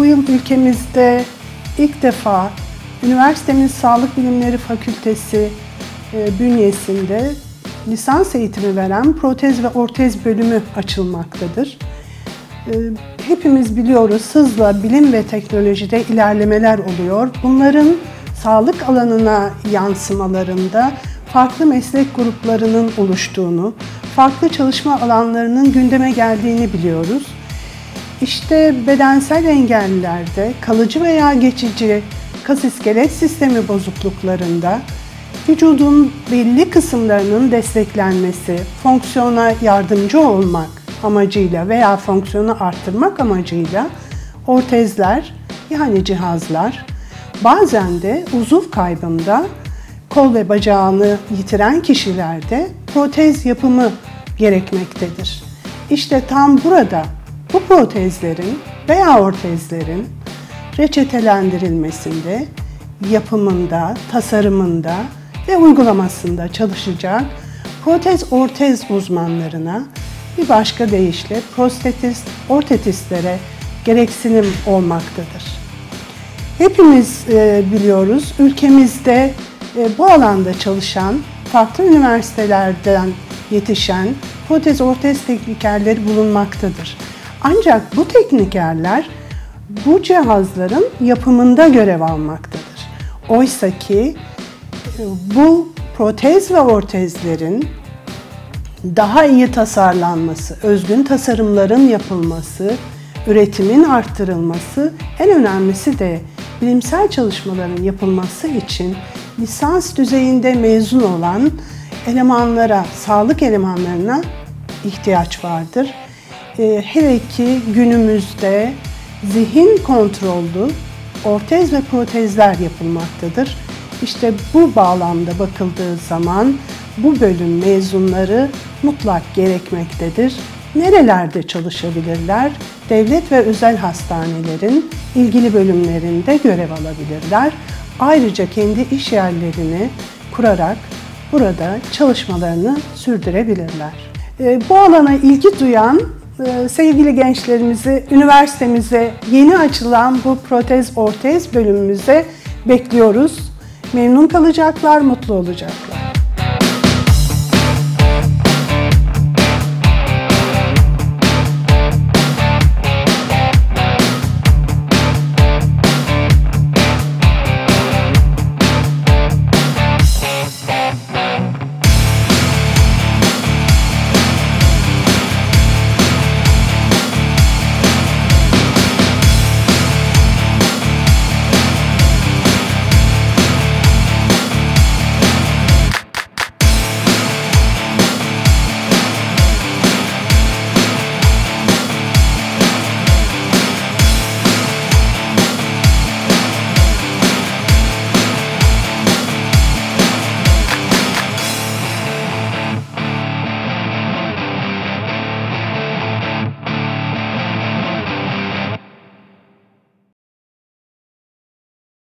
bu yıl ülkemizde ilk defa üniversitemiz Sağlık Bilimleri Fakültesi e, bünyesinde lisans eğitimi veren protez ve ortez bölümü açılmaktadır. E, hepimiz biliyoruz hızla bilim ve teknolojide ilerlemeler oluyor. Bunların sağlık alanına yansımalarında farklı meslek gruplarının oluştuğunu, farklı çalışma alanlarının gündeme geldiğini biliyoruz. İşte bedensel engellilerde kalıcı veya geçici kas iskelet sistemi bozukluklarında vücudun belli kısımlarının desteklenmesi, fonksiyona yardımcı olmak amacıyla veya fonksiyonu arttırmak amacıyla ortezler yani cihazlar bazen de uzuv kaybında kol ve bacağını yitiren kişilerde protez yapımı gerekmektedir. İşte tam burada bu protezlerin veya ortezlerin reçetelendirilmesinde, yapımında, tasarımında ve uygulamasında çalışacak protez ortez uzmanlarına bir başka deyişle prostatist, ortetistlere gereksinim olmaktadır. Hepimiz e, biliyoruz ülkemizde e, bu alanda çalışan farklı üniversitelerden yetişen protez ortez teknikerleri bulunmaktadır. Ancak bu teknikerler bu cihazların yapımında görev almaktadır. Oysa ki e, bu protez ve ortezlerin daha iyi tasarlanması, özgün tasarımların yapılması, üretimin arttırılması, en önemlisi de bilimsel çalışmaların yapılması için lisans düzeyinde mezun olan elemanlara, sağlık elemanlarına ihtiyaç vardır. Ee, hele ki günümüzde zihin kontrollü ortez ve protezler yapılmaktadır. İşte bu bağlamda bakıldığı zaman bu bölüm mezunları mutlak gerekmektedir. Nerelerde çalışabilirler? Devlet ve özel hastanelerin ilgili bölümlerinde görev alabilirler. Ayrıca kendi iş yerlerini kurarak burada çalışmalarını sürdürebilirler. Ee, bu alana ilgi duyan e, sevgili gençlerimizi üniversitemize yeni açılan bu protez ortez bölümümüze bekliyoruz. Memnun kalacaklar, mutlu olacaklar.